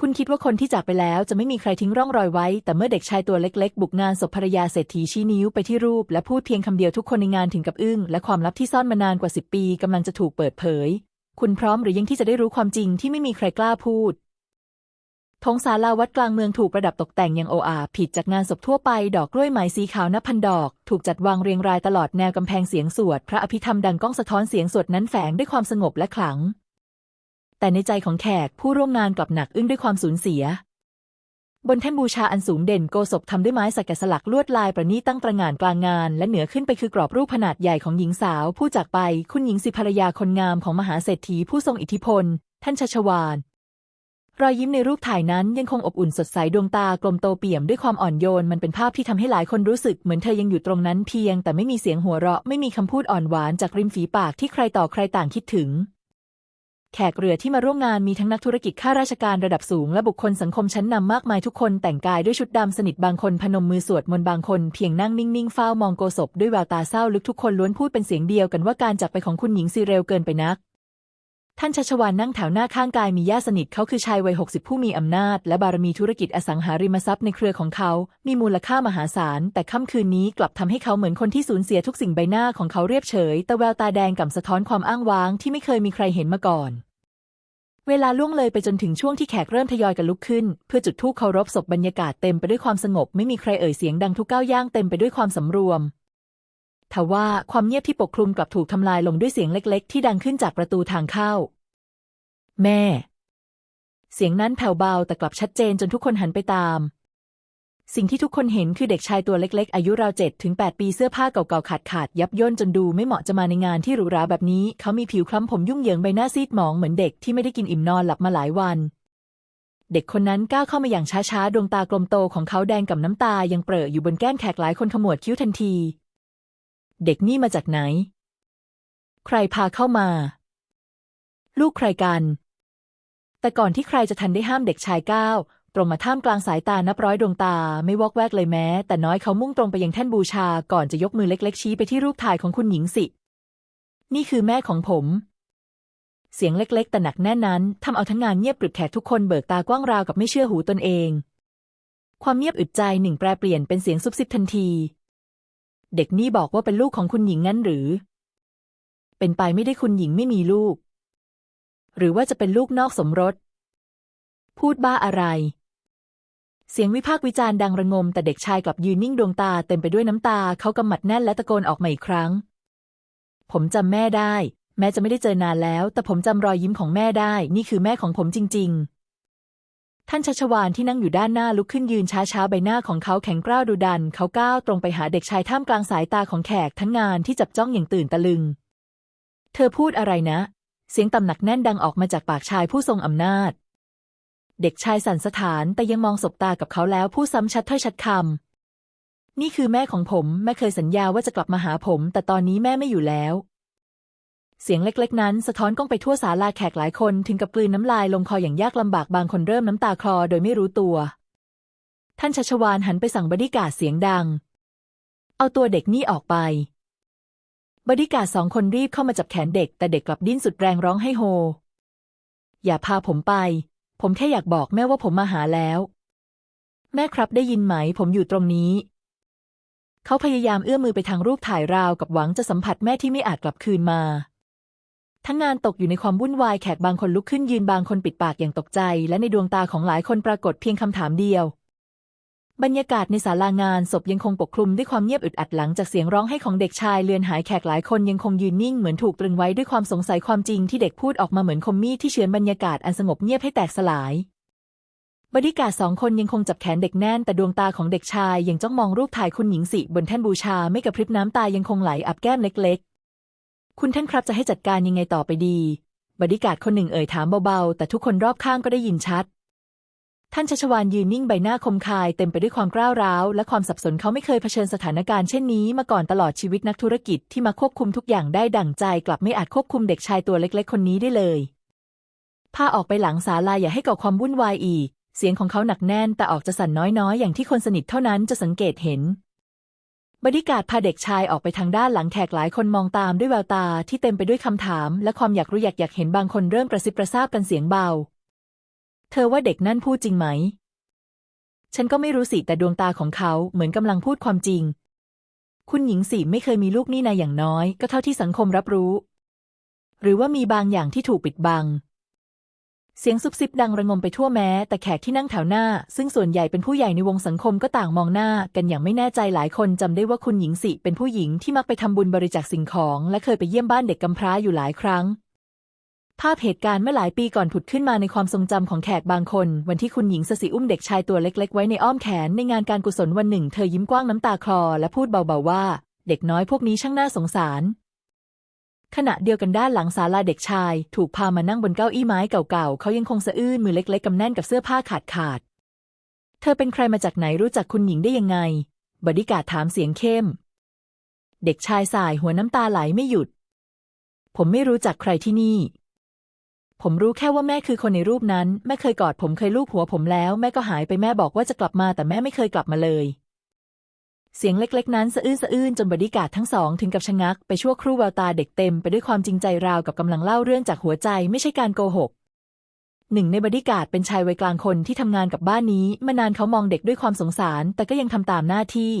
คุณคิดว่าคนที่จากไปแล้วจะไม่มีใครทิ้งร่องรอยไว้ แต่เมื่อเด็กชายตัวเล็กๆ บุกงานศพภรรยาเศรษฐีชี้นิ้วไปที่รูป และพูดเพียงคำเดียวทุกคนในงานถึงกับอึ้ง และความลับที่ซ่อนมานานกว่าสิบปีกำลังจะถูกเปิดเผย คุณพร้อมหรือยังที่จะได้รู้ความจริงที่ไม่มีใครกล้าพูดธงศาลาวัดกลางเมืองถูกประดับตกแต่งอย่างโออาผิดจากงานศพทั่วไป ดอกกล้วยไม้สีขาวนับพันดอก ถูกจัดวางเรียงรายตลอดแนวกำแพงเสียงสวด พระอภิธรรมดังก้องสะท้อนเสียงสวดนั้นแฝงด้วยความสงบและขลัง แต่ในใจของแขกผู้ร่วมงานกลับหนักอึ้งด้วยความสูญเสีย บนแท่นบูชาอันสูงเด่นโกศพทำด้วยไม้สักแกะสลักลวดลายประณีตตั้งประงานกลางงาน และเหนือขึ้นไปคือกรอบรูปขนาดใหญ่ของหญิงสาว ผู้จากไปคุณหญิงสิภรรยาคนงามของมหาเศรษฐีผู้ทรงอิทธิพล ท่านชัชวานรอยยิ้มในรูปถ่ายนั้นยังคงอบอุ่นสดใสดวงตากลมโตเปี่ยมด้วยความอ่อนโยน มันเป็นภาพที่ทำให้หลายคนรู้สึกเหมือนเธอยังอยู่ตรงนั้นเพียง แต่ไม่มีเสียงหัวเราะไม่มีคำพูดอ่อนหวานจากริมฝีปากที่ใครต่อใครต่างคิดถึง แขกเรือที่มาร่วมงานมีทั้งนักธุรกิจข้าราชการระดับสูงและบุคคลสังคมชั้นนำมากมายทุกคนแต่งกายด้วยชุดดำสนิทบางคนพนมมือสวดมนต์บางคนเพียงนั่งนิ่งๆเฝ้ามองโกศพด้วยแววตาเศร้าลึกทุกคนล้วนพูดเป็นเสียงเดียวกันว่าการจากไปของคุณหญิงซีเร็วเกินไปนัก ท่านชัชวานนั่งแถวหน้าข้างกายมีญาติสนิทเขาคือชายวัยหกสิบผู้มีอำนาจ และบารมีธุรกิจอสังหาริมทรัพย์ในเครือของเขา มีมูลค่ามหาศาล แต่ค่ำคืนนี้กลับทำให้เขาเหมือนคนที่สูญเสียทุกสิ่งใบหน้าของเขาเรียบเฉยแต่แววตาแดงก่ำสะท้อนความอ้างว้างที่ไม่เคยมีใครเห็นมาก่อน เวลาล่วงเลยไปจนถึงช่วงที่แขกเริ่มทยอยกันลุกขึ้น เพื่อจุดธูปเคารพศพบรรยากาศเต็มไปด้วยความสงบไม่มีใครเอ่ยเสียงดังทุกก้าวย่างเต็มไปด้วยความสำรวมทว่าความเงียบที่ปกคลุมกลับถูกทำลายลงด้วยเสียงเล็ก ๆ ที่ดังขึ้นจากประตูทางเข้า แม่ เสียงนั้นแผ่วเบาแต่กลับชัดเจนจนทุกคนหันไปตาม สิ่งที่ทุกคนเห็นคือเด็กชายตัวเล็กๆ อายุราวเจ็ดถึงแปดปีเสื้อผ้าเก่าๆขาดขาดยับย่นจนดูไม่เหมาะจะมาในงานที่หรูหราแบบนี้ เขามีผิวคล้ำผมยุ่งเหยิงใบหน้าซีดหมองเหมือนเด็กที่ไม่ได้กินอิ่มนอนหลับมาหลายวัน เด็กคนนั้นก้าวเข้ามาอย่างช้าๆ ดวงตากลมโตของเขาแดงกับน้ำตายังเปรอะอยู่บนแก้มแขกหลายคนขมวดคิ้วทันที เด็กนี่มาจากไหน ใครพาเข้ามา ลูกใครกัน แต่ก่อนที่ใครจะทันได้ห้ามเด็กชายก้าว ตรงมาท่ามกลางสายตานับร้อยดวงตาไม่วอกแวกเลยแม้ แต่น้อยเขามุ่งตรงไปยังแท่นบูชาก่อนจะยกมือเล็ก ๆ ชี้ไปที่รูปถ่ายของคุณหญิงสิ นี่คือแม่ของผม เสียงเล็ก ๆ แต่หนักแน่นนั้นทำเอาทั้งงานเงียบกริบแขกทุกคนเบิกตากว้างราวกับไม่เชื่อหูตนเอง ความเงียบอึดใจหนึ่งแปรเปลี่ยนเป็นเสียงซุบซิบทันที เด็กนี่บอกว่าเป็นลูกของคุณหญิงงั้นหรือ เป็นไปไม่ได้คุณหญิงไม่มีลูก หรือว่าจะเป็นลูกนอกสมรส พูดบ้าอะไร เสียงวิพากษ์วิจารณ์ดังระงม แต่เด็กชายกลับยืนนิ่งดวงตาเต็มไปด้วยน้ำตา เขากำหมัดแน่นและตะโกนออกมาอีกครั้ง ผมจำแม่ได้ แม้จะไม่ได้เจอนานแล้ว แต่ผมจำรอยยิ้มของแม่ได้ นี่คือแม่ของผมจริง ๆ ท่านชัชวานที่นั่งอยู่ด้านหน้าลุกขึ้นยืนช้าๆ ใบหน้าของเขาแข็งกร้าวดุดัน เขาก้าวตรงไปหาเด็กชายท่ามกลางสายตาของแขกทั้งงานที่จับจ้องอย่างตื่นตะลึง เธอพูดอะไรนะ เสียงต่ำหนักแน่นดังออกมาจากปากชายผู้ทรงอำนาจ เด็กชายสันสะท้านแต่ยังมองสบตากับเขาแล้วพูดซ้ำชัดถ้อยชัดคำนี่คือแม่ของผมแม่เคยสัญญาว่าจะกลับมาหาผม แต่ตอนนี้แม่ไม่อยู่แล้ว เสียงเล็กๆ นั้นสะท้อนก้องไปทั่วศาลาแขกหลายคนถึงกับกลืนน้ำลายลงคออย่างยากลำบากบางคนเริ่มน้ำตาคลอโดยไม่รู้ตัว ท่านชัชวานหันไปสั่งบดีกาเสียงดัง เอาตัวเด็กนี่ออกไปบดีกาสองคนรีบเข้ามาจับแขนเด็ก แต่เด็กกลับดิ้นสุดแรงร้องให้โฮ อย่าพาผมไป ผมแค่อยากบอกแม่ว่าผมมาหาแล้ว แม่ครับได้ยินไหม ผมอยู่ตรงนี้ เขาพยายามเอื้อมมือไปทางรูปถ่ายราวกับหวังจะสัมผัสแม่ที่ไม่อาจกลับคืนมา ทั้งงานตกอยู่ในความวุ่นวายแขกบางคนลุกขึ้นยืนบางคนปิดปากอย่างตกใจ และในดวงตาของหลายคนปรากฏเพียงคำถามเดียว บรรยากาศในศาลางานศพยังคงปกคลุมด้วยความเงียบอึดอัดหลังจากเสียงร้องไห้ของเด็กชายเลือนหายแขกหลายคนยังคงยืนนิ่งเหมือนถูกตรึงไว้ด้วยความสงสัยความจริงที่เด็กพูดออกมาเหมือนคมมีดที่เฉือนบรรยากาศอันสงบเงียบให้แตกสลายบริการสองคนยังคงจับแขนเด็กแน่นแต่ดวงตาของเด็กชายยังจ้องมองรูปถ่ายคุณหญิงสิบนแท่นบูชาไม่กระพริบน้ำตายังคงไหลอับแก้มเล็กๆ คุณท่านครับจะให้จัดการยังไงต่อไปดีบริการคนหนึ่งเอ่ยถามเบาๆ แต่ทุกคนรอบข้างก็ได้ยินชัด ท่านชัชวานยืนนิ่งใบหน้าคมคายเต็มไปด้วยความกล้าวร้าว และความสับสนเขาไม่เคยเผชิญสถานการณ์เช่นนี้มาก่อนตลอดชีวิตนักธุรกิจที่มาควบคุมทุกอย่างได้ดั่งใจ กลับไม่อาจควบคุมเด็กชายตัวเล็กๆ คนนี้ได้เลยพาออกไปหลังศาลาอย่าให้ก่อความวุ่นวายอีก เสียงของเขาหนักแน่นแต่ออกจะสั่นน้อยๆ อย่างที่คนสนิทเท่านั้นจะสังเกตเห็น บริการพาเด็กชายออกไปทางด้านหลังแขกหลายคนมองตามด้วยแววตาที่เต็มไปด้วยคำถาม และความอยากรู้อยากอยากเห็นบางคนเริ่มกระซิบกระซาบกันเสียงเบา เธอว่าเด็กนั่นพูดจริงไหม ฉันก็ไม่รู้สิแต่ดวงตาของเขาเหมือนกำลังพูดความจริง คุณหญิงสิไม่เคยมีลูกนี่นาอย่างน้อย ก็เท่าที่สังคมรับรู้ หรือว่ามีบางอย่างที่ถูกปิดบัง เสียงซุบซิบดังระงมไปทั่วแม้ แต่แขกที่นั่งแถวหน้า ซึ่งส่วนใหญ่เป็นผู้ใหญ่ในวงสังคมก็ต่างมองหน้า กันอย่างไม่แน่ใจหลายคนจำได้ว่าคุณหญิงสิเป็นผู้หญิงที่มักไปทำบุญบริจาคสิ่งของ และเคยไปเยี่ยมบ้านเด็กกำพร้าอยู่หลายครั้ง ภาพเหตุการณ์เมื่อหลายปีก่อนผุดขึ้นมาในความทรงจำของแขกบางคน วันที่คุณหญิงสสิอุ้มเด็กชายตัวเล็ก ๆ ไว้ในอ้อมแขนในงานการกุศลวันหนึ่ง เธอยิ้มกว้างน้ำตาคลอ และพูดเบาๆว่า เด็กน้อยพวกนี้ช่างน่าสงสาร ขณะเดียวกันด้านหลังศาลาเด็กชาย ถูกพามานั่งบนเก้าอี้ไม้เก่าๆ เขายังคงสะอื้นมือเล็ก ๆกำแน่นกับเสื้อผ้าขาดขาดๆเธอเป็นใครมาจากไหนรู้จักคุณหญิงได้ยังไง บดี้กาถามเสียงเข้ม เด็กชายสายหัวน้ำตาไหลไม่หยุด ผมไม่รู้จักใครที่นี่ ผมรู้แค่ว่าแม่คือคนในรูปนั้น แม่เคยกอดผมเคยลูบหัวผมแล้ว แม่ก็หายไปแม่บอกว่าจะกลับมาแต่แม่ไม่เคยกลับมาเลย เสียงเล็กๆ นั้นสะอื้นสะอื้นจนบอดี้การ์ดทั้งสองถึงกับชะงัก ไปชั่วครู่แววตาเด็กเต็มไปด้วยความจริงใจราวกับกำลังเล่าเรื่องจากหัวใจไม่ใช่การโกหกหนึ่งในบอดี้การ์ดเป็นชายวัยกลางคนที่ทำงานกับบ้านนี้มานานเขามองเด็กด้วยความสงสาร แต่ก็ยังทำตามหน้าที่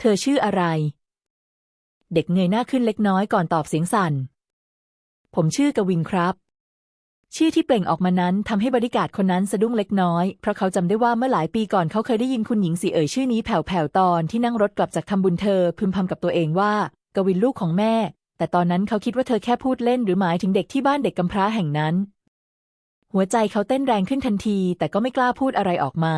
เธอชื่ออะไร เด็กเงยหน้าขึ้นเล็กน้อยก่อนตอบเสียงสั่นผมชื่อกวินครับ ชื่อที่เปล่งออกมานั้นทำให้บริการคนนั้นสะดุ้งเล็กน้อย เพราะเขาจำได้ว่าเมื่อหลายปีก่อนเขาเคยได้ยินคุณหญิงสีเอ๋ยชื่อนี้แผ่วๆตอนที่นั่งรถกลับจากทำบุญเธอ พึมพำกับตัวเองว่ากวินลูกของแม่ แต่ตอนนั้นเขาคิดว่าเธอแค่พูดเล่นหรือหมายถึงเด็กที่บ้านเด็กกำพร้าแห่งนั้น หัวใจเขาเต้นแรงขึ้นทันที แต่ก็ไม่กล้าพูดอะไรออกมา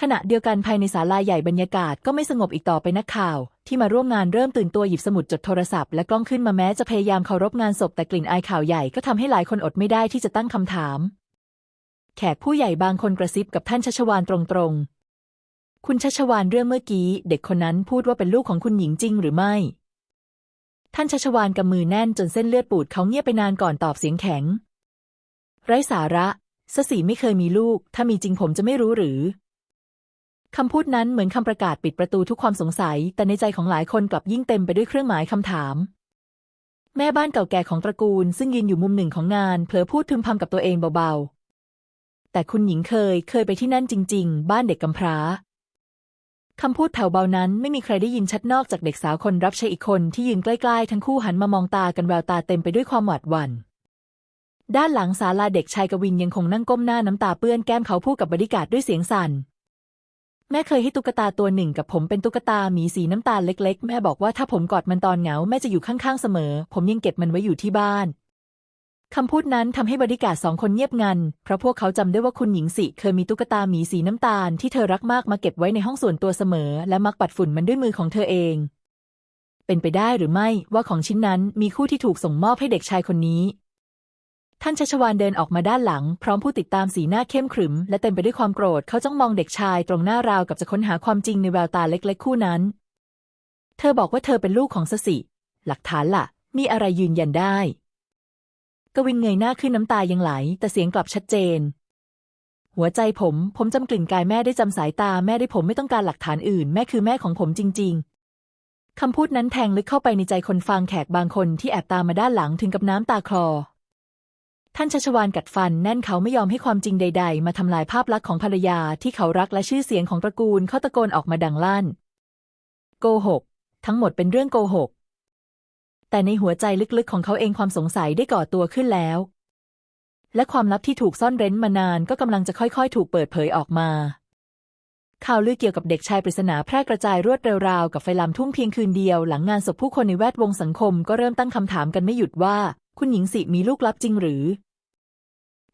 ขณะเดียวกันภายในศาลาใหญ่บรรยากาศก็ไม่สงบอีกต่อไปนักข่าว ที่มาร่วมงานเริ่มตื่นตัวหยิบสมุดจดโทรศัพท์และกล้องขึ้นมาแม้จะพยายามเคารพงานศพแต่กลิ่นอายข่าวใหญ่ก็ทำให้หลายคนอดไม่ได้ที่จะตั้งคำถาม แขกผู้ใหญ่บางคนกระซิบกับท่านชัชวานตรงๆ คุณชัชวานเรื่องเมื่อกี้ เด็กคนนั้นพูดว่าเป็นลูกของคุณหญิงจริงหรือไม่ ท่านชัชวานกำมือแน่นจนเส้นเลือดปูดเขาเงียบไปนานก่อนตอบเสียงแข็ง ไร้สาระสสีไม่เคยมีลูก ถ้ามีจริงผมจะไม่รู้หรือ คำพูดนั้นเหมือนคำประกาศปิดประตูทุกความสงสัย แต่ในใจของหลายคนกลับยิ่งเต็มไปด้วยเครื่องหมายคำถาม แม่บ้านเก่าแก่ของตระกูล ซึ่งยืนอยู่มุมหนึ่งของงานเผลอพูดพึมพำกับตัวเองเบาๆ แต่คุณหญิงเคยเคยไปที่นั่นจริง ๆ บ้านเด็กกำพร้าคำพูดแผ่วเบานั้นไม่มีใครได้ยินชัดนอกจากเด็กสาวคนรับใช้อีกคนที่ยืนใกล้ๆ ทั้งคู่หันมามองตากันแววตาเต็มไปด้วยความหวาดหวั่น ด้านหลังศาลาเด็กชายกวินยังคงนั่งก้มหน้าน้ำตาเปื้อนแก้มเขาพูดกับบริการดด้วยเสียงสั่น แม่เคยให้ตุ๊กตาตัวหนึ่งกับผมเป็นตุ๊กตาหมีสีน้ำตาลเล็ก ๆ แม่บอกว่าถ้าผมกอดมันตอนเหงาแม่จะอยู่ข้างๆเสมอ ผมยังเก็บมันไว้อยู่ที่บ้านคำพูดนั้นทำให้บริการสองคนเงียบงัน เพราะพวกเขาจำได้ว่าคุณหญิงสิเคยมีตุ๊กตาหมีสีน้ำตาลที่เธอรักมากมาเก็บไว้ในห้องส่วนตัวเสมอ และมักปัดฝุ่นมันด้วยมือของเธอเอง เป็นไปได้หรือไม่ว่าของชิ้นนั้นมีคู่ที่ถูกส่งมอบให้เด็กชายคนนี้ ท่านชัชวานเดินออกมาด้านหลัง พร้อมผู้ติดตามสีหน้าเข้มขรึม และเต็มไปด้วยความโกรธเขาจ้องมองเด็กชายตรงหน้าราวกับจะค้นหาความจริงในแววตาเล็กๆ คู่นั้น เธอบอกว่าเธอเป็นลูกของสสิ หลักฐานล่ะ มีอะไรยืนยันได้ กวินเงยหน้าขึ้นน้ำตายังไหล แต่เสียงกลับชัดเจน หัวใจผม ผมจำกลิ่นกายแม่ได้จำสายตาแม่ได้ผมไม่ต้องการหลักฐานอื่น แม่คือแม่ของผมจริง ๆคำพูดนั้นแทงลึกเข้าไปในใจคนฟังแขกบางคนที่แอบตามมาด้านหลังถึงกับน้ำตาคลอ ท่านชัชวานกัดฟันแน่นเขาไม่ยอมให้ความจริงใด ๆ มาทำลายภาพลักษณ์ของภรรยาที่เขารักและชื่อเสียงของตระกูลเขาตะโกนออกมาดังลั่น โกหก ทั้งหมดเป็นเรื่องโกหก แต่ในหัวใจลึกๆของเขาเองความสงสัยได้ก่อตัวขึ้นแล้ว และความลับที่ถูกซ่อนเร้นมานานก็กำลังจะค่อยๆ ถูกเปิดเผยออกมา ข่าวลือเกี่ยวกับเด็กชายปริศนาแพร่กระจายรวดเร็วราวกับไฟลามทุ่งเพียงคืนเดียวหลังงานศพผู้คนในแวดวงสังคมก็เริ่มตั้งคำถามกันไม่หยุดว่า คุณหญิงสิมีลูกลับจริงหรือ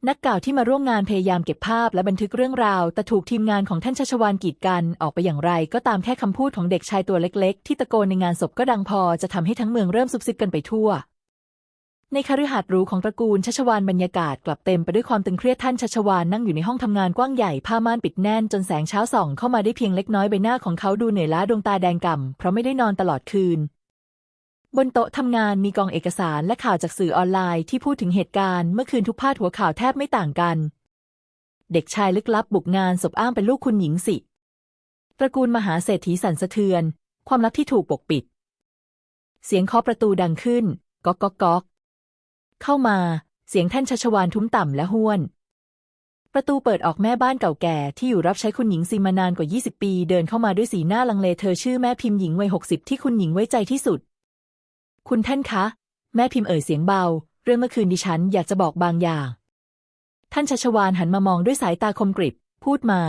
นักข่าวที่มาร่วมงานพยายามเก็บภาพและบันทึกเรื่องราว แต่ถูกทีมงานของท่านชัชวานกีดกันออกไปอย่างไร ก็ตามแค่คำพูดของเด็กชายตัวเล็ก ๆ ที่ตะโกนในงานศพก็ดังพอจะทำให้ทั้งเมืองเริ่มซุบซิบกันไปทั่ว ในคฤหาสน์หรูของตระกูลชัชวานบรรยากาศกลับเต็มไปด้วยความตึงเครียดท่านชัชวานนั่งอยู่ในห้องทำงานกว้างใหญ่ผ้าม่านปิดแน่นจนแสงเช้าส่องเข้ามาได้เพียงเล็กน้อยใบหน้าของเขาดูเหนื่อยล้าดวงตาแดงก่ำเพราะไม่ได้นอนตลอดคืน บนโต๊ะทำงานมีกองเอกสารและข่าวจากสื่อออนไลน์ที่พูดถึงเหตุการณ์เมื่อคืนทุกพาดหัวข่าวแทบไม่ต่างกัน เด็กชายลึกลับบุกงานศพอ้างเป็นลูกคุณหญิงสิ ตระกูลมหาเศรษฐีสันสะเทือน ความลับที่ถูกปกปิด เสียงเคาะประตูดังขึ้น ก๊อกก๊อกก๊อกเข้ามา เสียงท่านชัชวานทุ้มต่ำและห้วน ประตูเปิดออกแม่บ้านเก่าแก่ที่อยู่รับใช้คุณหญิงซีมานานกว่า 20 ปี เดินเข้ามาด้วยสีหน้าลังเลเธอชื่อแม่พิมพ์หญิงวัย 60 ที่คุณหญิงไว้ใจที่สุด คุณท่านคะ แม่พิมพ์เอ่ยเสียงเบา เรื่องเมื่อคืนดิฉันอยากจะบอกบางอย่าง ท่านชัชวานหันมามองด้วยสายตาคมกริบ พูดมา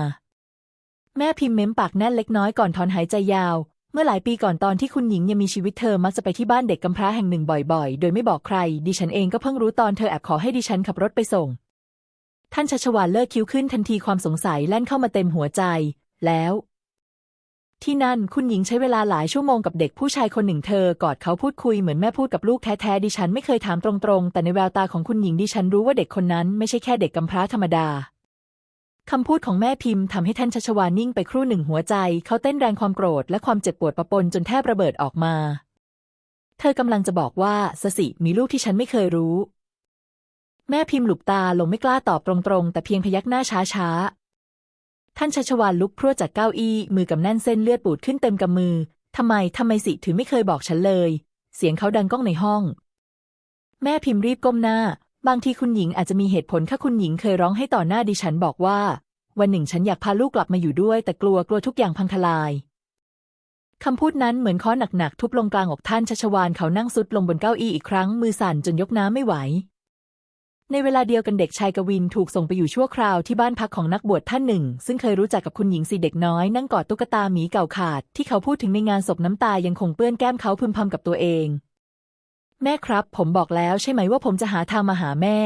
แม่พิมพ์เม้มปากแน่นเล็กน้อยก่อนถอนหายใจยาว เมื่อหลายปีก่อนตอนที่คุณหญิงยังมีชีวิตเธอมักจะไปที่บ้านเด็กกำพร้าแห่งหนึ่งบ่อยๆ โดยไม่บอกใคร ดิฉันเองก็เพิ่งรู้ตอนเธอแอบขอให้ดิฉันขับรถไปส่ง ท่านชัชวานเลิกคิ้วขึ้นทันทีความสงสัยแล่นเข้ามาเต็มหัวใจ แล้ว ที่นั่นคุณหญิงใช้เวลาหลายชั่วโมงกับเด็กผู้ชายคนหนึ่งเธอกอดเขาพูดคุยเหมือนแม่พูดกับลูกแท้ๆดิฉันไม่เคยถามตรงๆ แต่ในแววตาของคุณหญิงดิฉันรู้ว่าเด็กคนนั้นไม่ใช่แค่เด็กกำพร้าธรรมดาคำพูดของแม่พิมพ์ทำให้ท่านชัชวานิ่งไปครู่หนึ่งหัวใจ เขาเต้นแรงความโกรธและความเจ็บปวดประปนจนแทบระเบิดออกมา เธอกำลังจะบอกว่าสสิมีลูกที่ฉันไม่เคยรู้ แม่พิมพ์หลุบตาลงไม่กล้าตอบตรงๆ แต่เพียงพยักหน้าช้าๆ ท่านชัชวานลุกพรวดจากเก้าอี้ มือกำแน่นเส้นเลือดปูดขึ้นเต็มกำมือ ทำไม ทำไมสิถึงไม่เคยบอกฉันเลย เสียงเขาดังก้องในห้อง แม่พิมพ์รีบก้มหน้า บางทีคุณหญิงอาจจะมีเหตุผลถ้าคุณหญิงเคยร้องให้ต่อหน้าดิฉันบอกว่า วันหนึ่งฉันอยากพาลูกกลับมาอยู่ด้วย แต่กลัวกลัวทุกอย่างพังทลายคำพูดนั้นเหมือนค้อนหนักๆทุบลงกลางอกท่านชัชวานเขานั่งซุดลงบนเก้าอี้อีกครั้งมือสั่นจนยกน้ำไม่ไหว ในเวลาเดียวกันเด็กชายกวินถูกส่งไปอยู่ชั่วคราวที่บ้านพักของนักบวชท่านหนึ่ง ซึ่งเคยรู้จักกับคุณหญิงสีเด็กน้อยนั่งกอดตุ๊กตาหมีเก่าขาด ที่เขาพูดถึงในงานศพน้ำตายังคงเปื้อนแก้มเขาพึมพำกับตัวเอง แม่ครับ ผมบอกแล้วใช่ไหมว่าผมจะหาทางมาหาแม่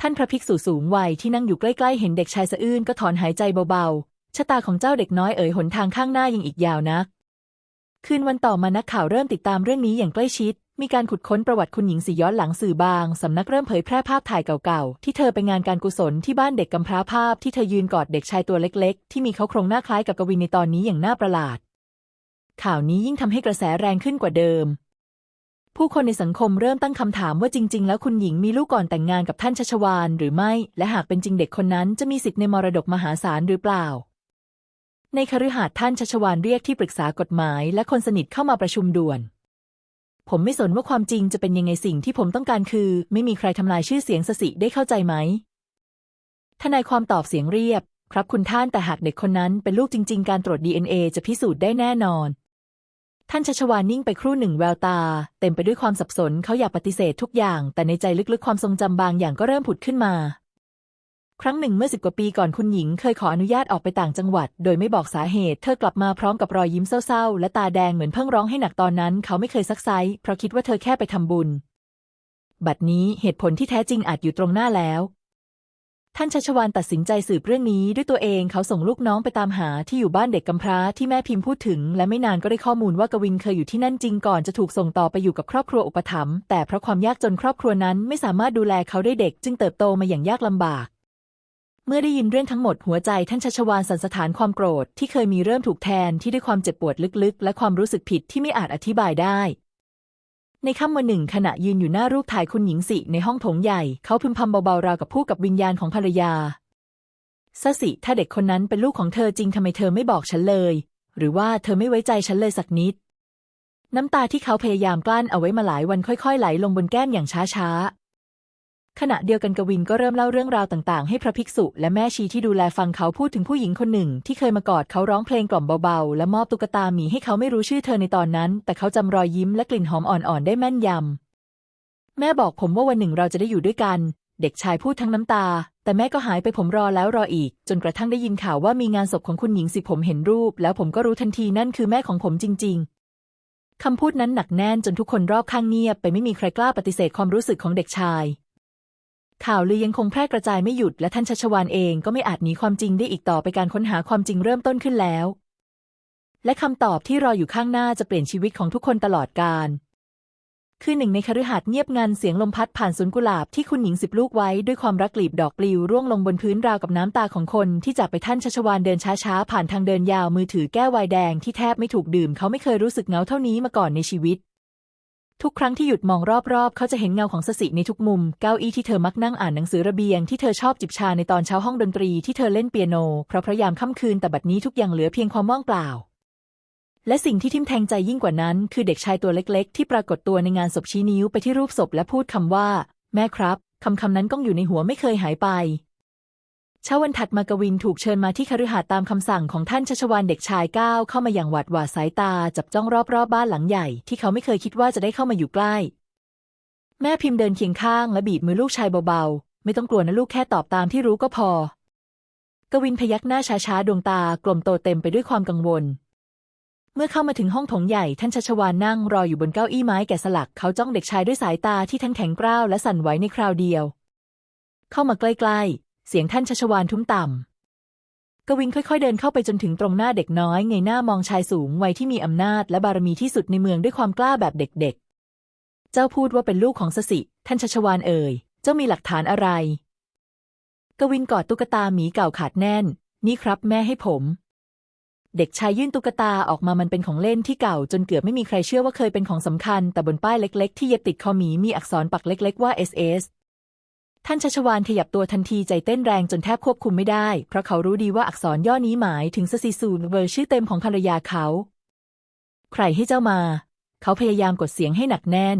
ท่านพระภิกษุสูงวัยที่นั่งอยู่ใกล้ๆ เห็นเด็กชายสะอื้นก็ถอนหายใจเบาๆชะตาของเจ้าเด็กน้อยเอ๋ยหนทางข้างหน้ายังอีกยาวนักคืนวันต่อมานักข่าวเริ่มติดตามเรื่องนี้อย่างใกล้ชิด มีการขุดค้นประวัติคุณหญิงสีย้อนหลังสื่อบาง สำนักเริ่มเผยแพร่ภาพถ่ายเก่าๆ ที่เธอไปงานการกุศลที่บ้านเด็กกำพร้าภาพที่เธอยืนกอดเด็กชายตัวเล็กๆ ที่มีเขาโครงหน้าคล้ายกับกวินในตอนนี้อย่างน่าประหลาด ข่าวนี้ยิ่งทำให้กระแสแรงขึ้นกว่าเดิม ผู้คนในสังคมเริ่มตั้งคำถามว่าจริง ๆ แล้วคุณหญิงมีลูกก่อนแต่งงานกับท่านชัชวานหรือไม่ และหากเป็นจริงเด็กคนนั้นจะมีสิทธิ์ในมรดกมหาศาลหรือเปล่าในคฤหาสน์ท่านชัชวานเรียกที่ปรึกษากฎหมายและคนสนิทเข้ามาประชุมด่วน ผมไม่สนว่าความจริงจะเป็นยังไงสิ่งที่ผมต้องการคือ ไม่มีใครทำลายชื่อเสียงสสิได้เข้าใจไหม ทนายความตอบเสียงเรียบ ครับคุณท่านแต่หากเด็กคนนั้นเป็นลูกจริง ๆ การตรวจ DNA จะพิสูจน์ได้แน่นอน ท่านชัชวานนิ่งไปครู่หนึ่งแววตา เต็มไปด้วยความสับสนเขาอยากปฏิเสธทุกอย่าง แต่ในใจลึกๆความทรงจำบางอย่างก็เริ่มผุดขึ้นมา ครั้งหนึ่งเมื่อสิบกว่าปีก่อนคุณหญิงเคยขออนุญาตออกไปต่างจังหวัด โดยไม่บอกสาเหตุ เธอกลับมาพร้อมกับรอยยิ้มเศร้าๆ และตาแดงเหมือนเพิ่งร้องให้หนักตอนนั้น เขาไม่เคยซักไซเพราะคิดว่าเธอแค่ไปทำบุญ บัดนี้เหตุผลที่แท้จริงอาจอยู่ตรงหน้าแล้ว ท่านชัชวานตัดสินใจสืบเรื่องนี้ด้วยตัวเองเขาส่งลูกน้องไปตามหาที่อยู่บ้านเด็กกำพร้าที่แม่พิมพ์พูดถึง และไม่นานก็ได้ข้อมูลว่ากวินเคยอยู่ที่นั่นจริงก่อนจะถูกส่งต่อไปอยู่กับครอบครัวอุปถัมภ์แต่เพราะความยากจนครอบครัวนั้นไม่สามารถดูแลเขาได้เด็ก จึงเติบโตมาอย่างยากลำบาก เมื่อได้ยินเรื่องทั้งหมดหัวใจท่านชัชวานสันสะท้านความโกรธที่เคยมีเริ่มถูกแทนที่ด้วยความเจ็บปวดลึกๆ และความรู้สึกผิดที่ไม่อาจอธิบายได้ ในค่ำวันหนึ่งขณะยืนอยู่หน้ารูปถ่ายคุณหญิงสิในห้องโถงใหญ่ เขาพึมพำเบาๆราวกับพูดกับวิญญาณของภรรยาซะสิถ้าเด็กคนนั้นเป็นลูกของเธอจริงทำไมเธอไม่บอกฉันเลย หรือว่าเธอไม่ไว้ใจฉันเลยสักนิด น้ำตาที่เขาพยายามกลั้นเอาไว้มาหลายวันค่อยๆ ไหลลงบนแก้มอย่างช้าๆ ขณะเดียวกันกวินก็เริ่มเล่าเรื่องราวต่างๆ ให้พระภิกษุ และแม่ชีที่ดูแลฟังเขาพูดถึงผู้หญิงคนหนึ่ง ที่เคยมากอดเขาร้องเพลงกล่อมเบาๆ และมอบตุ๊กตาหมีให้เขาไม่รู้ชื่อเธอในตอนนั้น แต่เขาจำรอยยิ้มและกลิ่นหอมอ่อนๆได้แม่นยำ แม่บอกผมว่าวันหนึ่งเราจะได้อยู่ด้วยกัน เด็กชายพูดทั้งน้ำตา แต่แม่ก็หายไปผมรอแล้วรออีก จนกระทั่งได้ยินข่าวว่ามีงานศพของคุณหญิงสิผมเห็นรูป แล้วผมก็รู้ทันทีนั่นคือแม่ของผมจริง ๆคำพูดนั้นหนักแน่นจนทุกคนรอบข้างเงียบไปไม่มีใครกล้าปฏิเสธความรู้สึกของเด็กชาย ข่าวลือยังคงแพร่กระจายไม่หยุดและท่านชัชวานเองก็ไม่อาจหนีความจริงได้อีกต่อไปการค้นหาความจริงเริ่มต้นขึ้นแล้ว และคำตอบที่รออยู่ข้างหน้าจะเปลี่ยนชีวิตของทุกคนตลอดกาลคือหนึ่งในคฤหาสน์เงียบงันเสียงลมพัดผ่านสวนกุหลาบที่คุณหญิงสิบลูกไว้ด้วยความรักกลีบดอกปลิวร่วงลงบนพื้นราวกับน้ำตาของคนที่จากไปท่านชัชวานเดินช้าๆ ผ่านทางเดินยาวมือถือแก้วไวน์แดงที่แทบไม่ถูกดื่มเขาไม่เคยรู้สึกเหงาเท่านี้มาก่อนในชีวิต ทุกครั้งที่หยุดมองรอบๆ เขาจะเห็นเงาของสสิในทุกมุม เก้าอี้ที่เธอมักนั่งอ่านหนังสือระเบียงที่เธอชอบจิบชาในตอนเช้าห้องดนตรีที่เธอเล่นเปียโน เพราะพระยามค่ำคืนแต่บัดนี้ทุกอย่างเหลือเพียงความว่างเปล่า และสิ่งที่ทิมแทงใจยิ่งกว่านั้น คือเด็กชายตัวเล็กๆ ที่ปรากฏตัวในงานศพชี้นิ้วไปที่รูปศพและพูดคำว่า แม่ครับคำคำนั้นก้องอยู่ในหัวไม่เคยหายไป ช้าวันถัดมากวินถูกเชิญมาที่คฤหาสน์ตามคำสั่งของท่านชัชวานเด็กชายก้าวเข้ามาอย่างหวาดหวาดสายตาจับจ้องรอบๆบบ้านหลังใหญ่ที่เขาไม่เคยคิดว่าจะได้เข้ามาอยู่ใกล้ แม่พิมพ์เดินเคียงข้างและบีบมือลูกชายเบาๆ ไม่ต้องกลัวนะลูกแค่ตอบตามที่รู้ก็พอ กวินพยักหน้าช้าๆดวงตากลมโตเต็มไปด้วยความกังวล เมื่อเข้ามาถึงห้องถงใหญ่ท่านชัชวานนั่งรออยู่บนเก้าอี้ไม้แกะสลักเขาจ้องเด็กชายด้วยสายตาที่ทั้งแข็งกร้าวและสั่นไหวในคราวเดียว เข้ามาใกล้ๆ เสียงท่านชัชวานทุ้มต่ำกวินค่อยๆ เดินเข้าไปจนถึงตรงหน้าเด็กน้อยเงยหน้ามองชายสูงวัยที่มีอำนาจและบารมีที่สุดในเมืองด้วยความกล้าแบบเด็กๆ เจ้าพูดว่าเป็นลูกของสสิ ท่านชัชวานเอ่ย เจ้ามีหลักฐานอะไร กวินกอดตุ๊กตาหมีเก่าขาดแน่น นี่ครับแม่ให้ผมเด็กชายยื่นตุ๊กตาออกมามันเป็นของเล่นที่เก่าจนเกือบไม่มีใครเชื่อว่าเคยเป็นของสำคัญ แต่บนป้ายเล็ก ๆ ที่เย็บติดคอหมีมีอักษรปักเล็ก ๆ ว่า SS ท่านชัชวานขยับตัวทันทีใจเต้นแรงจนแทบควบคุมไม่ได้ เพราะเขารู้ดีว่าอักษรย่อนี้หมายถึงสซิซูเวอร์ชื่อเต็มของภรรยาเขา ใครให้เจ้ามา เขาพยายามกดเสียงให้หนักแน่น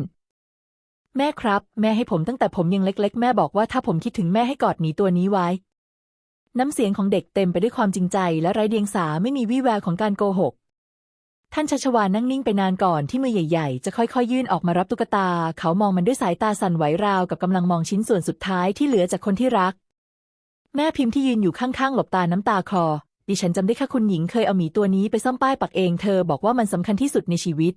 แม่ครับ แม่ให้ผมตั้งแต่ผมยังเล็ก ๆ แม่บอกว่าถ้าผมคิดถึงแม่ให้กอดหมีตัวนี้ไว้ น้ำเสียงของเด็กเต็มไปด้วยความจริงใจ และไร้เดียงสาไม่มีวี่แววของการโกหก ท่านชัชวานนั่งนิ่งไปนานก่อนที่มือใหญ่ๆ จะค่อยๆ ยื่นออกมารับตุ๊กตา เขามองมันด้วยสายตาสั่นไหวราวกับกำลังมองชิ้นส่วนสุดท้ายที่เหลือจากคนที่รัก แม่พิมพ์ที่ยืนอยู่ข้างๆ หลบตาน้ำตาคอ ดิฉันจำได้ค่ะคุณหญิงเคยเอาหมีตัวนี้ไปซ่อมป้ายปักเองเธอบอกว่ามันสำคัญที่สุดในชีวิต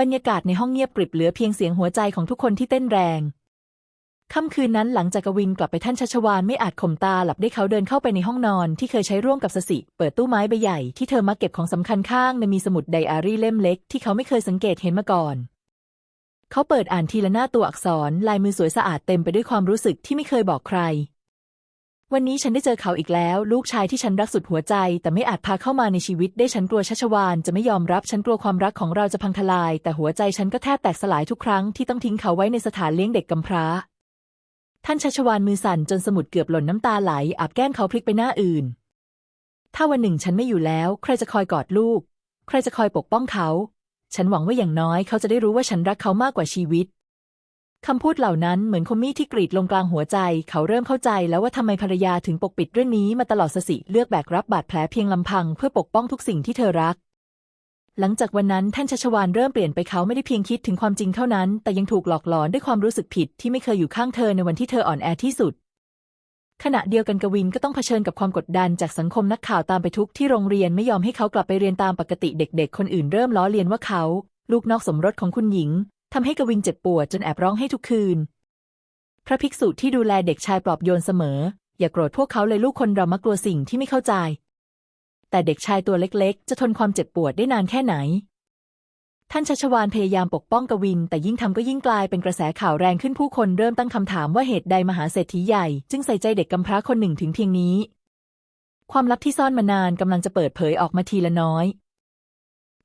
บรรยากาศในห้องเงียบกริบเหลือเพียงเสียงหัวใจของทุกคนที่เต้นแรง ค่ำคืนนั้นหลังจากกวินกลับไปท่านชัชวานไม่อาจข่มตาหลับได้เขาเดินเข้าไปในห้องนอนที่เคยใช้ร่วมกับสสิ เปิดตู้ไม้ใบใหญ่ที่เธอมักเก็บของสำคัญข้างในมีสมุดไดอารี่เล่มเล็กที่เขาไม่เคยสังเกตเห็นมาก่อน เขาเปิดอ่านทีละหน้าตัวอักษรลายมือสวยสะอาดเต็มไปด้วยความรู้สึกที่ไม่เคยบอกใคร วันนี้ฉันได้เจอเขาอีกแล้ว ลูกชายที่ฉันรักสุดหัวใจ แต่ไม่อาจพาเข้ามาในชีวิตได้ฉันกลัวชัชวานจะไม่ยอมรับฉันกลัวความรักของเราจะพังทลาย แต่หัวใจฉันก็แทบแตกสลายทุกครั้งที่ต้องทิ้งเขาไว้ในสถานเลี้ยงเด็กกำพร้า ท่านชัชวานมือสั่นจนสมุดเกือบหล่นน้ำตาไหลอาบแก้มเขาพลิกไปหน้าอื่น ถ้าวันหนึ่งฉันไม่อยู่แล้ว ใครจะคอยกอดลูก ใครจะคอยปกป้องเขา ฉันหวังว่าอย่างน้อยเขาจะได้รู้ว่าฉันรักเขามากกว่าชีวิตคำพูดเหล่านั้นเหมือนคมมีดที่กรีดลงกลางหัวใจ เขาเริ่มเข้าใจแล้วว่าทำไมภรรยาถึงปกปิดเรื่องนี้มาตลอดสสิเลือกแบกรับบาดแผลเพียงลำพังเพื่อปกป้องทุกสิ่งที่เธอรัก หลังจากวันนั้นท่านชัชวานเริ่มเปลี่ยนไปเขาไม่ได้เพียงคิดถึงความจริงเท่านั้น แต่ยังถูกหลอกหลอนด้วยความรู้สึกผิดที่ไม่เคยอยู่ข้างเธอในวันที่เธออ่อนแอที่สุด ขณะเดียวกันกวินก็ต้องเผชิญกับความกดดันจากสังคมนักข่าวตามไปทุกที่โรงเรียนไม่ยอมให้เขากลับไปเรียนตามปกติเด็ก ๆ คนอื่นเริ่มล้อเลียนว่าเขา ลูกนอกสมรสของคุณหญิงทำให้กวินเจ็บปวดจนแอบร้องให้ทุกคืน พระภิกษุที่ดูแลเด็กชายปลอบโยนเสมอ อย่าโกรธพวกเขาเลยลูกคนเรามักกลัวสิ่งที่ไม่เข้าใจ แต่เด็กชายตัวเล็กๆ จะทนความเจ็บปวดได้นานแค่ไหน ท่านชัชวานพยายามปกป้องกวิน แต่ยิ่งทำก็ยิ่งกลายเป็นกระแสข่าวแรงขึ้นผู้คนเริ่มตั้งคำถามว่าเหตุใดมหาเศรษฐีใหญ่ จึงใส่ใจเด็กกำพร้าคนหนึ่งถึงเพียงนี้ ความลับที่ซ่อนมานานกำลังจะเปิดเผยออกมาทีละน้อย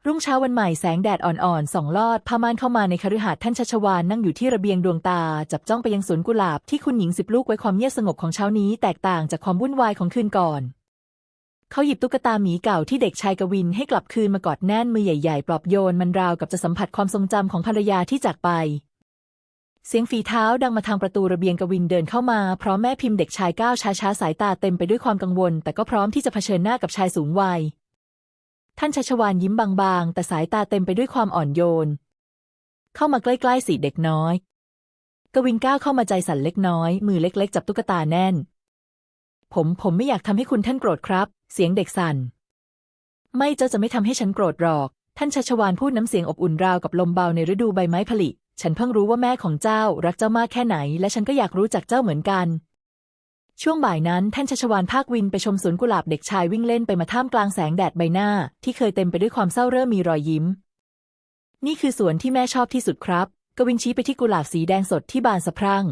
รุ่งเช้าวันใหม่แสงแดดอ่อนๆส่องลอดผ้าม่านเข้ามาในคฤหาสน์ท่านชัชวานนั่งอยู่ที่ระเบียงดวงตา จับจ้องไปยังสวนกุหลาบที่คุณหญิงสิบลูกไว้ความเงียบสงบของเช้านี้แตกต่างจากความวุ่นวายของคืนก่อน เขาหยิบตุ๊กตาหมีเก่าที่เด็กชายกวินให้กลับคืนมากอดแน่นมือใหญ่ๆ ปลอบโยนมันราวกับจะสัมผัสความทรงจำของภรรยาที่จากไป เสียงฝีเท้าดังมาทางประตูระเบียงกวินเดินเข้ามาพร้อมแม่พิมพ์เด็กชายก้าวช้าๆ สายตาเต็มไปด้วยความกังวล แต่ก็พร้อมที่จะเผชิญหน้ากับชายสูงวัย ท่านชัชวานยิ้มบางๆ แต่สายตาเต็มไปด้วยความอ่อนโยน เข้ามาใกล้ๆสิเด็กน้อย กวินก้าวเข้ามาใจสั่นเล็กน้อย มือเล็ก ๆ จับตุ๊กตาแน่น ผมผมไม่อยากทำให้คุณท่านโกรธครับ เสียงเด็กสั่น ไม่เจ้าจะไม่ทำให้ฉันโกรธหรอก ท่านชัชวานพูดน้ำเสียงอบอุ่นราวกับลมเบาในฤดูใบไม้ผลิ ฉันเพิ่งรู้ว่าแม่ของเจ้ารักเจ้ามากแค่ไหน และฉันก็อยากรู้จักเจ้าเหมือนกัน ช่วงบ่ายนั้น ท่านชัชวานภาควินไปชมสวนกุหลาบเด็กชายวิ่งเล่นไปมาท่ามกลางแสงแดดใบหน้า ที่เคยเต็มไปด้วยความเศร้าเริ่มมีรอยยิ้ม นี่คือสวนที่แม่ชอบที่สุดครับ กวินชี้ไปที่กุหลาบสีแดงสดที่บานสะพรั่ง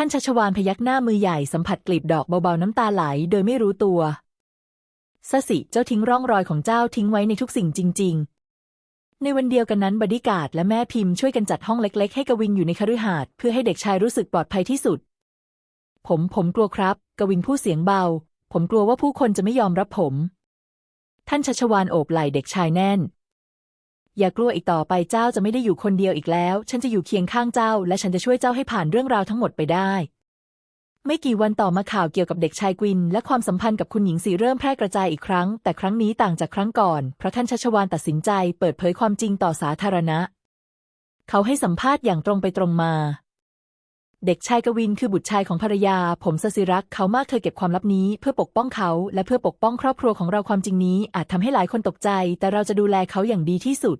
ท่านชัชวานพยักหน้ามือใหญ่สัมผัสกลีบดอกเบาๆน้ำตาไหลโดยไม่รู้ตัวสสิเจ้าทิ้งร่องรอยของเจ้าทิ้งไว้ในทุกสิ่งจริง ๆ ในวันเดียวกันนั้นบดิการดและแม่พิมพ์ช่วยกันจัดห้องเล็ก ๆ ให้กวินอยู่ในคฤหาสน์เพื่อให้เด็กชายรู้สึกปลอดภัยที่สุด ผมผมกลัวครับ กวินพูดเสียงเบา ผมกลัวว่าผู้คนจะไม่ยอมรับผม ท่านชัชวานโอบไหล่เด็กชายแน่น อย่ากลัวอีกต่อไปเจ้าจะไม่ได้อยู่คนเดียวอีกแล้ว ฉันจะอยู่เคียงข้างเจ้า และฉันจะช่วยเจ้าให้ผ่านเรื่องราวทั้งหมดไปได้ ไม่กี่วันต่อมาข่าวเกี่ยวกับเด็กชายกวิน และความสัมพันธ์กับคุณหญิงสีเริ่มแพร่กระจายอีกครั้ง แต่ครั้งนี้ต่างจากครั้งก่อนเพราะท่านชัชวานตัดสินใจ เปิดเผยความจริงต่อสาธารณะ เขาให้สัมภาษณ์อย่างตรงไปตรงมาเด็กชายกวินคือบุตรชายของภรรยา ผมสสิรักเขามากเธอเก็บความลับนี้ เพื่อปกป้องเขา และเพื่อปกป้องครอบครัวของเราความจริงนี้ อาจทำให้หลายคนตกใจ แต่เราจะดูแลเขาอย่างดีที่สุด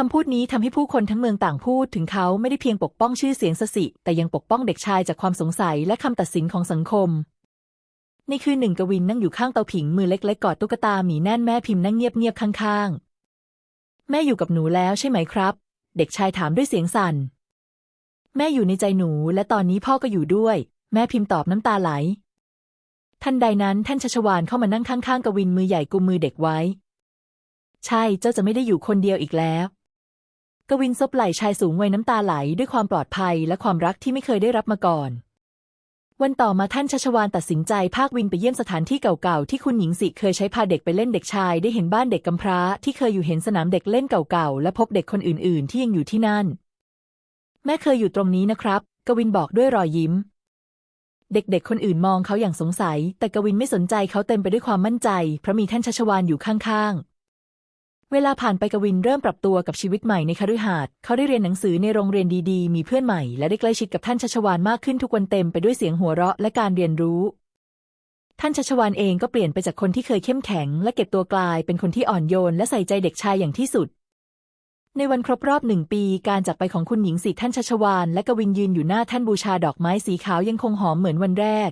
คำพูดนี้ทำให้ผู้คนทั้งเมืองต่างพูดถึงเขาไม่ได้เพียงปกป้องชื่อเสียงสสิ แต่ยังปกป้องเด็กชายจากความสงสัยและคำตัดสินของสังคม ในคืนหนึ่งกวินนั่งอยู่ข้างเตาผิงมือเล็กๆกอดตุ๊กตาหมีแน่นแม่พิมพ์นั่งเงียบๆข้างๆ แม่อยู่กับหนูแล้วใช่ไหมครับ เด็กชายถามด้วยเสียงสั่น แม่อยู่ในใจหนูและตอนนี้พ่อก็อยู่ด้วย แม่พิมพ์ตอบน้ำตาไหล ทันใดนั้นท่านชัชวานเข้ามานั่งข้างๆกวินมือใหญ่กุมมือเด็กไว้ ใช่เจ้าจะไม่ได้อยู่คนเดียวอีกแล้ว กวินซบไหล่ชายสูงวัยน้ำตาไหลด้วยความปลอดภัยและความรักที่ไม่เคยได้รับมาก่อน วันต่อมาท่านชัชวานตัดสินใจพากวินไปเยี่ยมสถานที่เก่าๆ ที่คุณหญิงสิเคยใช้พาเด็กไปเล่นเด็กชาย ได้เห็นบ้านเด็กกำพร้า ที่เคยอยู่เห็นสนามเด็กเล่นเก่าๆ และพบเด็กคนอื่นๆ ที่ยังอยู่ที่นั่น แม่เคยอยู่ตรงนี้นะครับ กวินบอกด้วยรอยยิ้ม เด็กๆ คนอื่นมองเขาอย่างสงสัย แต่กวินไม่สนใจเขาเต็มไปด้วยความมั่นใจ เพราะมีท่านชัชวานอยู่ข้างๆ เวลาผ่านไปกวินเริ่มปรับตัวกับชีวิตใหม่ในคฤหาสน์เขาได้เรียนหนังสือในโรงเรียนดีๆ มีเพื่อนใหม่ และได้ใกล้ชิดกับท่านชัชวานมากขึ้นทุกวันเต็มไปด้วยเสียงหัวเราะและการเรียนรู้ ท่านชัชวานเองก็เปลี่ยนไปจากคนที่เคยเข้มแข็ง และเก็บตัวกลายเป็นคนที่อ่อนโยน และใส่ใจเด็กชายอย่างที่สุด ในวันครบรอบหนึ่งปี การจากไปของคุณหญิงสิทธิ์ท่านชัชวานและกวินยืนอยู่หน้าท่านบูชาดอกไม้สีขาวยังคงหอมเหมือนวันแรก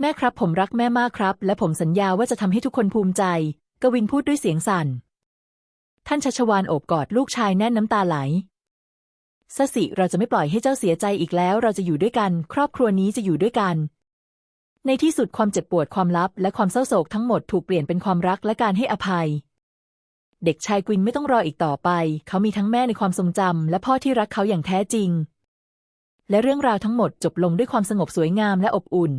แม่ครับผมรักแม่มากครับ และผมสัญญาว่าจะทำให้ทุกคนภูมิใจ กวินพูดด้วยเสียงสั่น ท่านชัชวานโอบกอดลูกชายแน่นน้ำตาไหลสสิเราจะไม่ปล่อยให้เจ้าเสียใจอีกแล้ว เราจะอยู่ด้วยกัน ครอบครัวนี้จะอยู่ด้วยกัน ในที่สุดความเจ็บปวดความลับ และความเศร้าโศกทั้งหมดถูกเปลี่ยนเป็นความรักและการให้อภัย เด็กชายกวินไม่ต้องรออีกต่อไป เขามีทั้งแม่ในความทรงจำและพ่อที่รักเขาอย่างแท้จริง และเรื่องราวทั้งหมดจบลงด้วยความสงบสวยงามและอบอุ่น